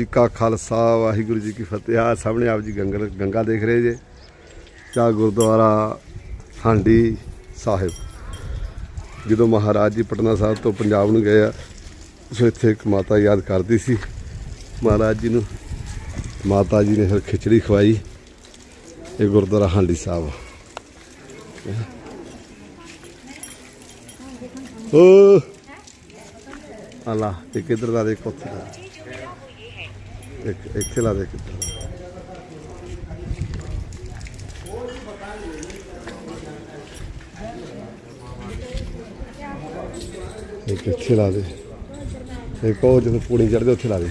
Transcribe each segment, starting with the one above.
ਜੀ ਕਾ ਖਾਲਸਾ, ਵਾਹਿਗੁਰੂ ਜੀ ਕੀ ਫਤਿਹ। ਆ ਸਾਹਮਣੇ ਆਪ ਜੀ ਗੰਗਲ, ਗੰਗਾ ਦੇਖ ਰਹੇ ਜੇ। ਚਾ ਗੁਰਦੁਆਰਾ ਹਾਂਡੀ ਸਾਹਿਬ। ਜਦੋਂ ਮਹਾਰਾਜ ਜੀ ਪਟਨਾ ਸਾਹਿਬ ਤੋਂ ਪੰਜਾਬ ਨੂੰ ਗਏ ਆ, ਸੋ ਇੱਥੇ ਇੱਕ ਮਾਤਾ ਯਾਦ ਕਰਦੀ ਸੀ। ਮਹਾਰਾਜ ਜੀ ਨੂੰ ਮਾਤਾ ਜੀ ਨੇ ਫਿਰ ਖਿਚੜੀ ਖਵਾਈ। ਇਹ ਗੁਰਦੁਆਰਾ ਹਾਂਡੀ ਸਾਹਿਬ। ਓ ਅੱਲਾ ਇਹ ਕਿੱਧਰ ਦਾ ਦੇਖ ਉੱਥੇ ਦਾ। ਇੱਕ ਇੱਥੇ ਲਾ ਦੇ ਕਿੱਧਰ ਇੱਕ ਇੱਥੇ ਲਾ ਦੇ। ਇੱਕ ਉਹ ਜਦੋਂ ਪੂਣੀ ਚੜਦੇ ਉੱਥੇ ਲਾ ਦੇ।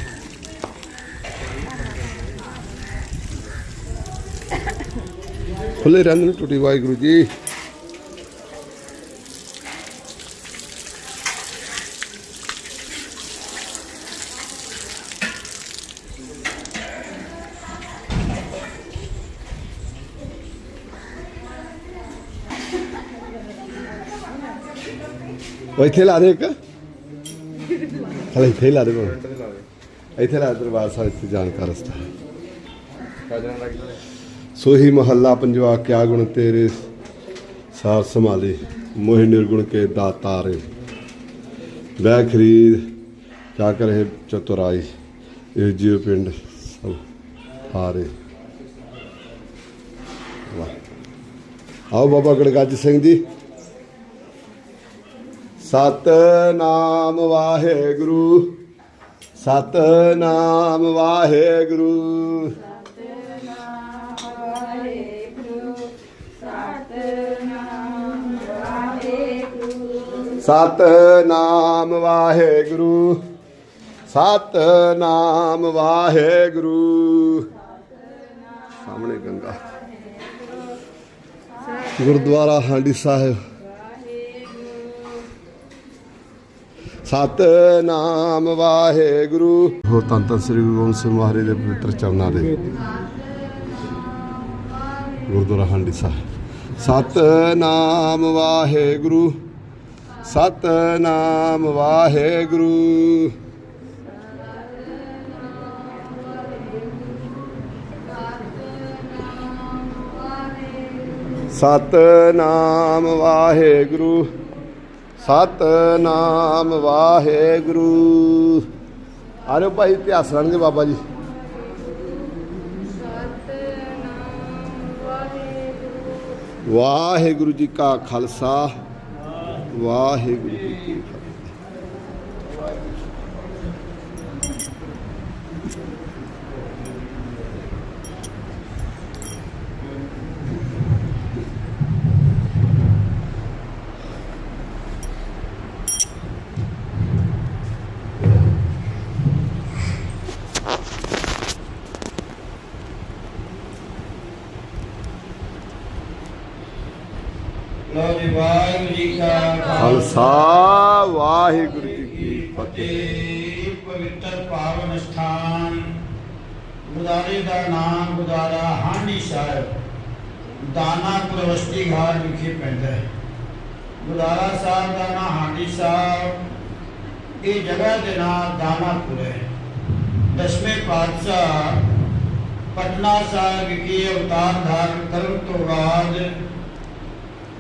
ਖੁੱਲੇ ਰਹਿੰਦੇ ਨੂੰ ਟੁੱਟੀ ਵਾਹਿਗੁਰੂ ਜੀ। ਉਹ ਇੱਥੇ ਲਾ ਦੇ ਇੱਕ। ਹਲੇ ਇੱਥੇ ਹੀ ਲਾ ਦੇ ਭਾਵੇਂ। ਇੱਥੇ ਲਾ ਦੇ, ਦਰਬਾਰ ਸਾਹਿਬ ਇੱਥੇ ਜਾਣਕਾਰ ਰਸਤਾ ਸੋਹੀ ਮਹੱਲਾ ਪੰਜਵਾ ਕਿਆ ਗੁਣ ਤੇਰੇ ਸਾਰ ਸੰਭਾਲੇ ਮੋਹਿ ਨਿਰਗੁਣ ਕੇ ਦਾਤਾਰੇ। ਬੈ ਖਰੀਦ ਜਾ ਕਰੇ ਚਤੁਰਾਈ ਇਹ ਜੀਵ ਪਿੰਡ ਸਭ ਹਾਰੇ। ਆਓ ਬਾਬਾ ਗੜਗੱਜ ਸਿੰਘ ਜੀ। ਸਤਨਾਮ ਵਾਹਿਗੁਰੂ। ਸਤਨਾਮ ਵਾਹਿਗੁਰੂ। ਸਤਨਾਮ ਵਾਹਿਗੁਰੂ। ਸਤਨਾਮ ਵਾਹਿਗੁਰੂ। ਸਾਹਮਣੇ ਗੰਗਾ। ਗੁਰਦੁਆਰਾ ਹਾਂਡੀ ਸਾਹਿਬ। ਸਤਨਾਮ ਵਾਹਿਗੁਰੂ। ਹੋ ਤਨ ਤਨ ਸ੍ਰੀ ਗੁਰੂ ਗੋਬਿੰਦ ਸਿੰਘ ਮਹਾਰਾਜ ਦੇ ਪਵਿੱਤਰ ਚਰਨਾਂ ਦੇ ਗੁਰਦੁਆਰਾ ਹਾਂਡੀ ਸਾਹਿਬ। ਸਤਨਾਮ ਵਾਹਿਗੁਰੂ ਸਤਨਾਮ ਵਾਹਿਗੁਰੂ। ਸਤਨਾਮ ਵਾਹਿਗੁਰੂ। ਸਤਨਾਮ ਵਾਹਿਗੁਰੂ। ਆਰੇ ਭਾਈ ਇਤਿਹਾਸ ਰਣਗੇ ਬਾਬਾ ਜੀ। ਵਾਹਿਗੁਰੂ। ਜੀ ਕਾ ਖਾਲਸਾ ਵਾਹਿਗੁਰੂ ਜੀ ਕੀ ਲੋ ਜੀ ਵਾਹਿਗੁਰੂ ਜੀ ਕਾ ਖਾਲਸਾ। ਵਾਹਿਗੁਰੂ ਜੀ ਕੀ ਫਤਿਹ। ਪਵਿੱਤਰ ਪਾਵਨ ਸਥਾਨ। ਗੁਰਦਾਰੇ ਦਾ ਨਾਮ ਗੁਰਦਾਰਾ ਹਾਂਡੀ ਸਾਹਿਬ। ਦਾਨਾਪੁਰ ਵਸਤੀ ਘਾਟ ਵਿਖੇ ਪੈਂਦਾ ਹੈ। ਗੁਰਦਾਰਾ ਸਾਹਿਬ ਦਾ ਨਾਮ ਹਾਂਡੀ ਸਾਹਿਬ। ਇਹ ਜਗ੍ਹਾ ਦੇ ਨਾਮ ਦਾਨਾਪੁਰ ਹੈ। ਦਸਵੇਂ ਪਾਤਸ਼ਾਹ ਪਟਨਾ ਸਾਹਿਬ ਵਿਖੇ ਅਵਤਾਰ ਧਾਰਨ ਕਰਨ ਤੋਂ ਬਾਅਦ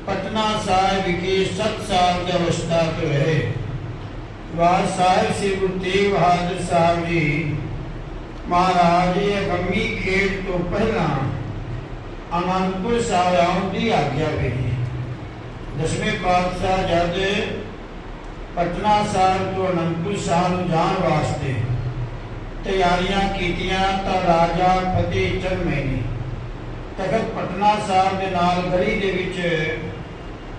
ਪਟਨਾ ਸਾਹਿਬ ਵਿਖੇ 7 ਸਾਲ ਦੀ ਅਵਸਥਾ ਤੋਂ ਰਹੇ ਵਾਰ ਸਾਹਿਬ ਸ੍ਰੀ ਗੁਰੂ ਤੇਗ ਬਹਾਦਰ ਸਾਹਿਬ ਜੀ ਮਹਾਰਾਜ ਜੀ ਅਗੰਮੀ ਖੇਡ ਤੋਂ ਪਹਿਲਾਂ ਅਨੰਦਪੁਰ ਸਾਹਿਬ ਆਉਣ ਦੀ ਆਗਿਆ ਵੇਖੀ ਦਸਵੇਂ ਪਾਤਸ਼ਾਹ ਜਦ ਪਟਨਾ ਸਾਹਿਬ ਤੋਂ ਅਨੰਦਪੁਰ ਸਾਹਿਬ ਨੂੰ ਜਾਣ ਵਾਸਤੇ ਤਿਆਰੀਆਂ ਕੀਤੀਆਂ ਤਾਂ ਰਾਜਾ ਫਤਿਹ ਚੰਦ ਮੈਨੀ ਤਖਤ ਪਟਨਾ ਸਾਹਿਬ ਦੇ ਨਾਲ ਗਲੀ ਦੇ ਵਿੱਚ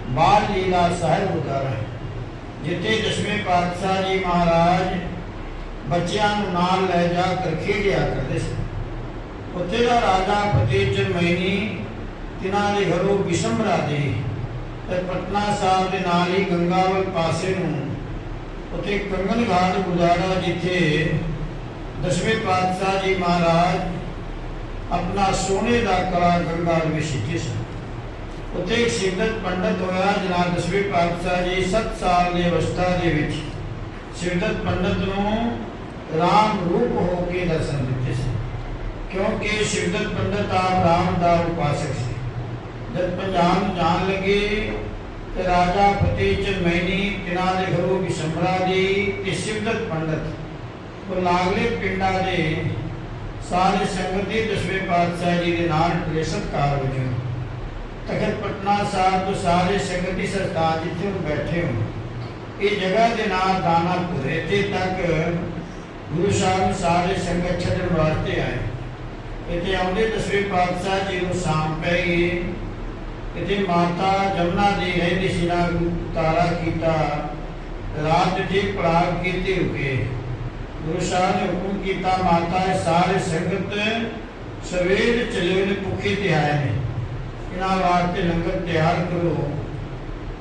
ਬਾਲ ਲੀਲਾ ਸਾਹਿਬ ਉਤਾਰਾ ਹੈ ਜਿੱਥੇ ਦਸਵੇਂ ਪਾਤਸ਼ਾਹ ਜੀ ਮਹਾਰਾਜ ਬੱਚਿਆਂ ਨੂੰ ਨਾਲ ਲੈ ਜਾ ਕੇ ਖੇਡਿਆ ਕਰਦੇ ਸੀ ਉੱਥੇ ਦਾ ਰਾਜਾ ਫਤਿਹ ਚੰਦ ਮੈਨੀ ਤਿਨਾਂ ਦੇ ਘਰੋਂ ਬਿਸ਼ਮਰਾ ਦੇ ਤੇ ਪਟਨਾ ਸਾਹਿਬ ਦੇ ਨਾਲ ਹੀ ਗੰਗਾਵਲ ਪਾਸੇ ਨੂੰ ਉੱਥੇ ਕੰਗਨ ਘਾਟ ਗੁਜ਼ਾਰਾ ਜਿੱਥੇ ਦਸਵੇਂ ਪਾਤਸ਼ਾਹ ਜੀ ਮਹਾਰਾਜ ਆਪਣਾ ਸੋਨੇ ਦਾ ਕਲਾ ਗੰਗਾ ਵਿੱਚ ਸਿੱਖੇ ਸਨ ਉੱਥੇ ਇੱਕ ਸਿੱਧਤ ਪੰਡਤ ਹੋਇਆ, ਜਨਾਬ ਦਸਵੇਂ ਪਾਤਸ਼ਾਹ ਜੀ 7 ਸਾਲ ਦੀ ਅਵਸਥਾ ਦੇ ਵਿੱਚ। ਸਿੱਧਤ ਪੰਡਤ ਨੂੰ ਰਾਮ ਰੂਪ ਹੋ ਕੇ ਦਰਸ਼ਨ ਦਿੱਤੇ ਸੀ, ਕਿਉਂਕਿ ਸ਼ਿਵਦਤ ਪੰਡਤ ਆਪ ਰਾਮ ਦਾ ਉਪਾਸਕ ਸੀ। ਜਦ ਪੰਜਾਬ ਨੂੰ ਜਾਣ ਲੱਗੇ, ਤੇ ਰਾਜਾ ਫਤਿਹ ਚੰਦ ਮੈਨੀ ਤਿਨਾਂ ਦੇ ਘਰੋਂ ਵਿਸ਼ੰਬਰਾ ਦੀ ਤੇ ਸ਼ਿਵਦਤ ਪੰਡਤ ਉਹ ਲਾਗਲੇ ਪਿੰਡਾਂ ਦੇ ਸਾਰੇ ਸੰਗਤੀ ਦਸਵੇਂ ਪਾਤਸ਼ਾਹ ਜੀ ਦੇ ਨਾਲ ਪ੍ਰੇਸ਼ਤਕਾਰ ਵਜੋਂ ਤਖਤ ਪਟਨਾ ਸਾਹਿਬ ਤੋਂ ਸਾਰੇ ਸੰਗਤੀ ਸਰਕਾਰ ਜਿੱਥੇ ਉਹ ਬੈਠੇ ਹੋ ਇਹ ਜਗ੍ਹਾ ਦੇ ਨਾਮ ਦਾਨਾਪੁਰ ਇੱਥੇ ਤੱਕ ਗੁਰੂ ਸਾਹਿਬ ਨੂੰ ਸਾਰੇ ਸੰਗਤ ਛੱਡਣ ਵਾਸਤੇ ਆਏ ਇੱਥੇ ਆਉਂਦੇ ਦਸਵੇਂ ਪਾਤਸ਼ਾਹ ਜੀ ਨੂੰ ਸ਼ਾਮ ਪੈ ਗਈ ਇੱਥੇ ਮਾਤਾ ਜਮਨਾ ਦੀ ਰਹਿੰਦੀ ਸੀ ਨਾ ਤਾਰਾ ਕੀਤਾ ਰਾਤ ਦੀ ਪੜਾਗ ਕੀਤੀ ਰੁਕੇ ਗੁਰੂ ਸਾਹਿਬ ਨੇ ਹੁਕਮ ਕੀਤਾ ਮਾਤਾ ਇਹ ਸਾਰੇ ਸੰਗਤ ਸਵੇਰ ਚਲੇ ਨੇ ਭੁੱਖੇ ਤੇ ਆਏ ਨੇ ਇਹਨਾਂ ਵਾਸਤੇ ਲੰਗਰ ਤਿਆਰ ਕਰੋ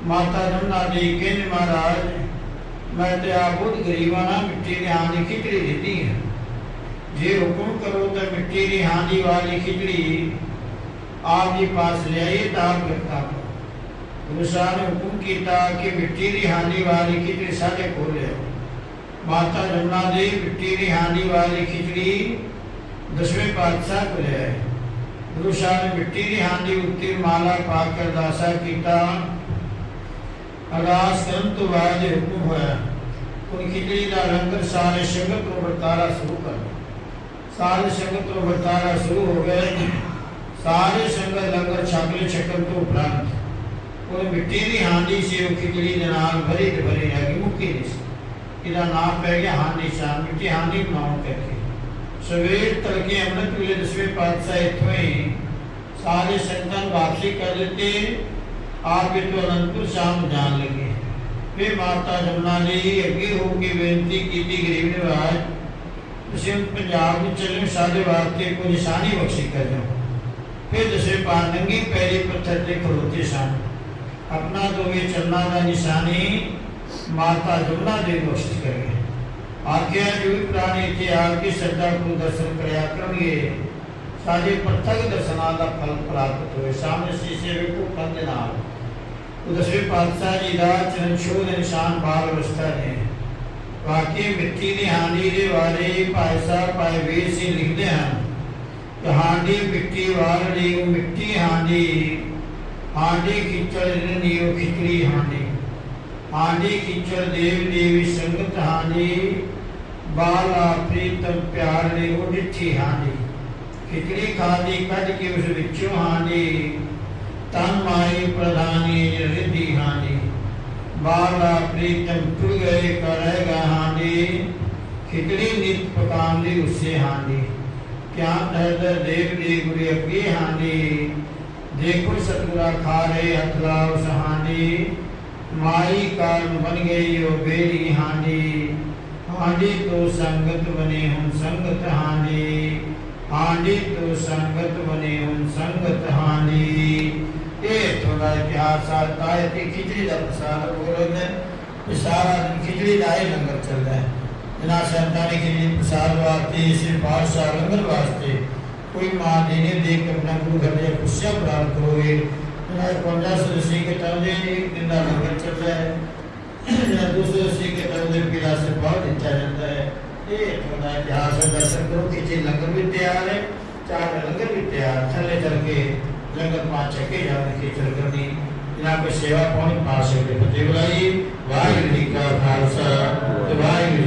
ਮਾਤਾ ਜਮਨਾ ਦੀ ਕਹਿੰਦੇ ਮਹਾਰਾਜ ਮੈਂ ਤੇ ਆਪ ਬਹੁਤ ਗਰੀਬਾਂ ਨਾਲ ਮਿੱਟੀ ਦੇ ਹਾਂ ਦੀ ਖਿਚੜੀ ਦਿੱਤੀ ਹੈ ਜੇ ਹੁਕਮ ਕਰੋ ਤਾਂ ਮਿੱਟੀ ਦੀ ਹਾਂਡੀ ਵਾਲੀ ਖਿਚੜੀ ਆਪ ਜੀ ਪਾਸ ਲੈ ਆਈਏ ਤਾਂ ਆਪ ਕਰਤਾ ਗੁਰੂ ਸਾਹਿਬ ਨੇ ਹੁਕਮ ਕੀਤਾ ਕਿ ਮਿੱਟੀ ਦੀ ਹਾਂਡੀ ਵਾਲੀ ਖਿਚੜੀ ਸਾਡੇ ਕੋਲ ਲਿਆਓ ਮਾਤਾ ਜਮਨਾ ਦੀ ਮਿੱਟੀ ਦੀ ਹਾਂਡੀ ਵਾਲੀ ਖਿਚੜੀ ਦਸਵੇਂ ਪਾਤਸ਼ਾਹ ਕੋਲ ਲੈ ਆਏ ਗੁਰੂ ਸਾਹਿਬ ਨੇ ਮਿੱਟੀ ਦੀ ਹਾਂਡੀ ਉੱਤੇ ਮਾਲਾ ਪਾ ਕੇ ਅਰਦਾਸਾ ਕੀਤਾ ਅਰਦਾਸ ਕਰਨ ਤੋਂ ਬਾਅਦ ਇਹ ਹੁਕਮ ਹੋਇਆ ਕੋਈ ਖਿਚੜੀ ਦਾ ਲੰਗਰ ਸਾਰੇ ਸੰਗਤ ਨੂੰ ਵਰਤਾਰਾ ਸ਼ੁਰੂ ਕਰ ਸਾਰੇ ਸੰਗਤ ਨੂੰ ਵਰਤਾਰਾ ਸ਼ੁਰੂ ਹੋ ਗਿਆ ਸਾਰੇ ਸੰਗਤ ਲੰਗਰ ਛਕ ਲਈ ਛਕਣ ਤੋਂ ਉਪਰੰਤ ਉਹ ਮਿੱਟੀ ਦੀ ਹਾਂਡੀ ਸੀ ਉਹ ਖਿਚੜੀ ਦੇ ਨਾਲ ਭਰੀ ਤੇ ਭਰੀ ਰਹਿ ਗਈ ਮੁੱਕੀ ਨਹੀਂ ਸੀ ਇਹਦਾ ਨਾਮ ਪੈ ਗਿਆ ਹਾਂਡੀ ਸ਼ਾਨ ਮਿੱਟੀ ਹਾਂਡੀ ਬਣਾਉਣ ਕਰਕੇ ਸਵੇਰ ਤੜਕੇ ਅੰਮ੍ਰਿਤ ਵੇਲੇ ਦਸਵੇਂ ਪਾਤਸ਼ਾਹ ਇੱਥੋਂ ਹੀ ਸਾਰੇ ਸੰਗਤਾਂ ਨੂੰ ਵਾਪਸੀ ਕਰ ਦਿੱਤੇ ਆਪ ਇਤੋਂ ਅਨੰਦਪੁਰ ਸ਼ਾਮ ਨੂੰ ਜਾਣ ਲੱਗੇ ਫਿਰ ਮਾਤਾ ਜਮਨਾ ਨੇ ਅੱਗੇ ਹੋ ਕੇ ਬੇਨਤੀ ਕੀਤੀ ਗਰੀਬ ਨਿਵਾਜ ਤੁਸੀਂ ਹੁਣ ਪੰਜਾਬ ਵਿੱਚ ਚੱਲੇ ਸਾਡੇ ਵਾਸਤੇ ਕੋਈ ਨਿਸ਼ਾਨੀ ਬਖਸ਼ੀ ਕਰ ਦਿਓ ਫਿਰ ਦਸਵੇਂ ਪਾਰ ਨੰਗੀ ਪੈਰੀ ਪੱਥਰ ਤੇ ਖਲੋਤੇ ਸਨ ਆਪਣਾ ਦੋਵੇਂ ਚਰਨਾਂ ਦਾ ਨਿਸ਼ਾਨੀ ਮਾਤਾ ਜਮਨਾ ਦੇ ਬਖਸ਼ਿਸ਼ ਕਰੇ आज्ञा युक्त प्राणी आज्ञायुक्ताने चे श्रद्धा को दर्शन कराया करिए साझे पृथक दर्शना का फल प्राप्त हो सामने शीशे सेवे को फल देना। तो दसवें पातशाह जी का चरण शोध निशान बाल अवस्था ने। वाकई मिट्टी ने हांडी के बारे भाई साहब भाई वीर सिंह लिखते हैं। तो हांडी मिट्टी वाली मिट्टी हांडी हांडी कीचड़ खिचड़ी हांडी आदि किचर देव देवी संगत हानि, बाला प्रीतम प्यार ने उठी हानि। खिचड़ी खादी कट के उस विचों हानि, तन माई प्रधानी रिद्धि हानि। बाला प्रीतम टुट गए करेगा हानि खिचड़ी नित पकाम उससे हानि। क्या धर देव देव गुरु अग्नि हानि, देखो सतगुरा खा रहे अथला उस हानि। माई कर्म बन गई ओ बेरी हांडी हांडी तो संगत बने हम संगत हांडी हांडी तो संगत बने हम संगत हांडी ये थोड़ा प्यार सालता है कि खिचड़ी का प्रसाद हैं कि सारा दिन खिचड़ी का ही लंगर चल रहा है जना संता ने खिचड़ी प्रसाद वास्ते सिर्फ़ पाठशाला लंगर वास्ते कोई माँ देने देख अपना गुरु घर में खुशियाँ प्राप्त हो पंद्रह सौ ईस्वी के तंजीर एक दिन लगभग चल रहा है। दो सौ ईस्वी के तंजीर किला से बहुत अच्छा चलता है। ये थोड़ा इतिहास है दर्शक करो पीछे लंगर भी तैयार है, चार लंगर भी तैयार, थले चल के लंगर पाँच छके जाने की चल करनी यहाँ पे सेवा पौनी पास से बुलाइए वाहिगुरु का खालसा तो वाहिगुरु